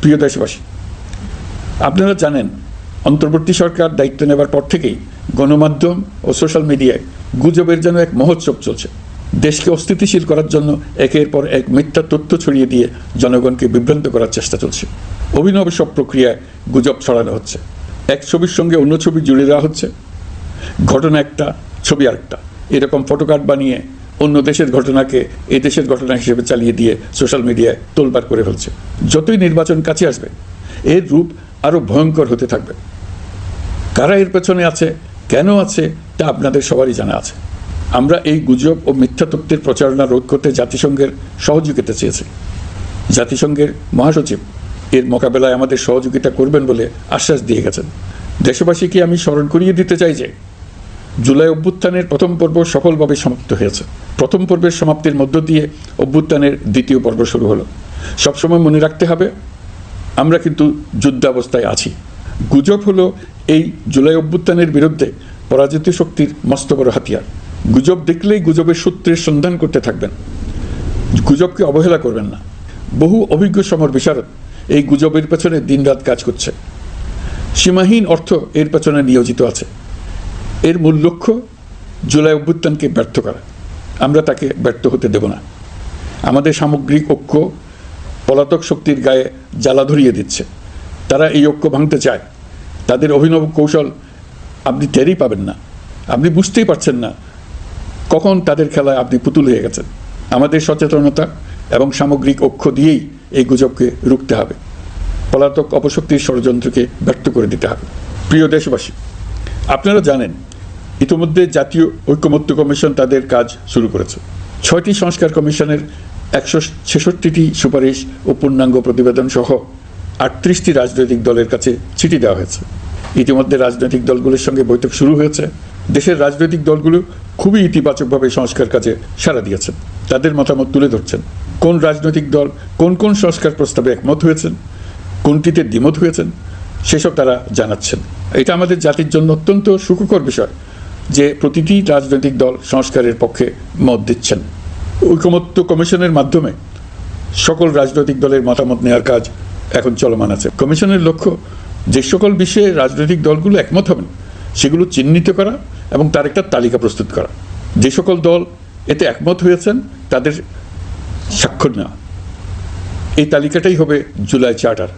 প্রিয় দেশবাসী, আপনারা জানেন, অন্তর্বর্তী সরকার দায়িত্ব নেবার পর থেকেই গণমাধ্যম ও সোশ্যাল মিডিয়ায় গুজবের যেন এক মহোৎসব চলছে। দেশকে অস্থিতিশীল করার জন্য একের পর এক মিথ্যা তথ্য ছড়িয়ে দিয়ে জনগণকে বিভ্রান্ত করার চেষ্টা চলছে। অভিনব সব প্রক্রিয়ায় গুজব ছড়ানো হচ্ছে। এক ছবির সঙ্গে অন্য ছবি জুড়ে দেওয়া হচ্ছে। ঘটনা একটা, ছবি আরেকটা। এরকম ফটোকার্ড বানিয়ে অন্য দেশের ঘটনাকে এই দেশের ঘটনা হিসেবে চালিয়ে দিয়ে সোশ্যাল মিডিয়ায় তোলবার করে ফেলছে। যতই নির্বাচন কাছে আসবে, এর রূপ আরও ভয়ঙ্কর হতে থাকবে। কারা এর পেছনে আছে, কেন আছে, তা আপনাদের সবারই জানা আছে। আমরা এই গুজব ও মিথ্যা তথ্যের প্রচারণা রোধ করতে জাতিসংঘের সহযোগিতা চেয়েছি। জাতিসংঘের মহাসচিব এর মোকাবেলায় আমাদের সহযোগিতা করবেন বলে আশ্বাস দিয়ে গেছেন। দেশবাসীকে আমি স্মরণ করিয়ে দিতে চাই যে জুলাই অভ্যুত্থানের প্রথম পর্ব সফলভাবে সমাপ্ত হয়েছে। প্রথম পর্বের সমাপ্তির মধ্য দিয়ে অভ্যুত্থানের দ্বিতীয় পর্ব শুরু হলো। সবসময় মনে রাখতে হবে, আমরা কিন্তু যুদ্ধাবস্থায় আছি। গুজব হলো এই জুলাই অভ্যুত্থানের বিরুদ্ধে পরাজিত শক্তির মস্ত বড় হাতিয়ার। গুজব দেখলেই গুজবের সূত্রের সন্ধান করতে থাকবেন। গুজবকে অবহেলা করবেন না। বহু অভিজ্ঞ সমর বিশারদ এই গুজবের পেছনে দিনরাত কাজ করছে। সীমাহীন অর্থ এর পেছনে নিয়োজিত আছে। এর মূল লক্ষ্য জুলাই অভ্যুত্থানকে ব্যর্থ করা। আমরা তাকে ব্যর্থ হতে দেব না। আমাদের সামগ্রিক ঐক্য পলাতক শক্তির গায়ে জ্বালা ধরিয়ে দিচ্ছে। তারা এই ঐক্য ভাঙতে চায়। তাদের অভিনব কৌশল আপনি টেরই পাবেন না। আপনি বুঝতেই পারছেন না কখন তাদের খেলায় আপনি পুতুল হয়ে গেছেন। আমাদের সচেতনতা এবং সামগ্রিক ঐক্য দিয়েই এই গুজবকে রুখতে হবে। পলাতক অপশক্তির ষড়যন্ত্রকে ব্যর্থ করে দিতে হবে। প্রিয় দেশবাসী, আপনারা জানেন ইতিমধ্যে জাতীয় ঐক্যমত্য কমিশন তাদের কাজ শুরু করেছে। ছয়টি সংস্কার কমিশনের একশো ছেষট্টিটি সুপারিশ ও পূর্ণাঙ্গ প্রতিবেদন সহ আটত্রিশটি রাজনৈতিক দলের কাছে চিঠি দেওয়া হয়েছে। ইতিমধ্যে রাজনৈতিক দলগুলোর সঙ্গে বৈঠক শুরু হয়েছে। দেশের রাজনৈতিক দলগুলো খুবই ইতিবাচকভাবে সংস্কার কাজে সাড়া দিয়েছেন। তাদের মতামত তুলে ধরছেন। কোন রাজনৈতিক দল কোন কোন সংস্কার প্রস্তাবে একমত হয়েছেন? কোনটিতে দ্বিমত হয়েছেন? সেসব তারা জানাচ্ছেন। এটা আমাদের জাতির জন্য অত্যন্ত সুখকর বিষয়। যে প্রতিটি রাজনৈতিক দল সংস্কারের পক্ষে মত দিচ্ছেন। ঐকমত্য কমিশনের মাধ্যমে সকল রাজনৈতিক দলের মতামত নেওয়ার কাজ এখন চলমান আছে। কমিশনের লক্ষ্য যে সকল বিষয়ে রাজনৈতিক দলগুলো একমত হবেন, সেগুলো চিহ্নিত করা এবং তার একটা তালিকা প্রস্তুত করা। যে সকল দল এতে একমত হয়েছেন, তাদের স্বাক্ষর নেওয়া। এই তালিকাটাই হবে জুলাই চার্টার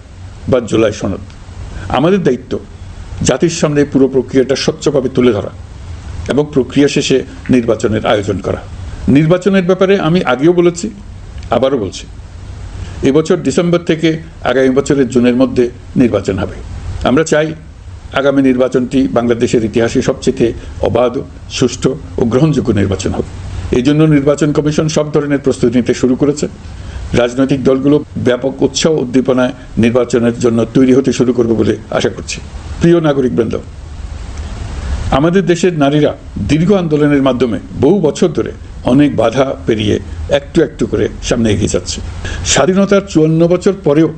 বা জুলাই সনদ। আমাদের দায়িত্ব জাতির সামনে পুরো প্রক্রিয়াটা স্বচ্ছভাবে তুলে ধরা। এবং প্রক্রিয়া শেষে নির্বাচনের আয়োজন করা। নির্বাচনের ব্যাপারে আমি আগেও বলেছি, আবারও বলছি। এবছর ডিসেম্বর থেকে আগামী বছরের জুনের মধ্যে নির্বাচন হবে। আমরা চাই আগামী নির্বাচনটি বাংলাদেশের ইতিহাসে সবচেয়ে অবাধ, সুষ্ঠু ও গ্রহণযোগ্য নির্বাচন হবে এই জন্য নির্বাচন কমিশন সব ধরনের প্রস্তুতি নিতে শুরু করেছে। রাজনৈতিক দলগুলো ব্যাপক উৎসাহ উদ্দীপনায় নির্বাচনের জন্য তৈরি হতে শুরু করবে বলে আশা করছি। প্রিয় নাগরিকবৃন্দ আমাদের দেশের নারীরা দীর্ঘ আন্দোলনের মাধ্যমে বহু বছর ধরে অনেক বাধা পেরিয়ে একটু একটু করে সামনে এগিয়ে যাচ্ছে। স্বাধীনতার চুয়ান্ন বছর পরেও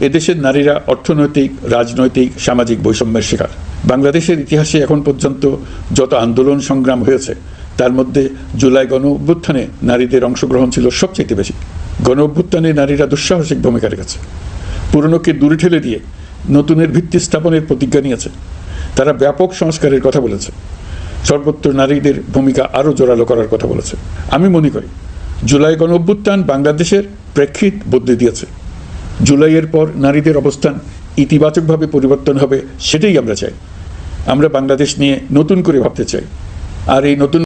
এদেশের নারীরা অর্থনৈতিক, রাজনৈতিক, সামাজিক বৈষম্যের শিকার। বাংলাদেশের ইতিহাসে এখন পর্যন্ত যত আন্দোলন সংগ্রাম হয়েছে, তার মধ্যে জুলাই গণ অভ্যুত্থানে নারীদের অংশগ্রহণ ছিল সবচেয়ে বেশি। গণ অভ্যুত্থানে নারীরা দুঃসাহসিক ভূমিকা রেখেছে। পুরনোকে দূরে ঠেলে দিয়ে নতুনের ভিত্তি স্থাপনের প্রতিজ্ঞা নিয়েছে। তারা ব্যাপক সংস্কারের কথা বলেছে। সর্বত্র নারীদের ভূমিকা আরও জোরালো করার কথা বলেছে। আমি মনে করি, জুলাই গণ অভ্যুত্থান বাংলাদেশের প্রেক্ষিত বদলে দিয়েছে। জুলাইয়ের পর নারীদের অবস্থান ইতিবাচকভাবে পরিবর্তন হবে, সেটাই আমরা চাই। আমরা বাংলাদেশ নিয়ে নতুন করে ভাবতে চাই। আর এই নতুন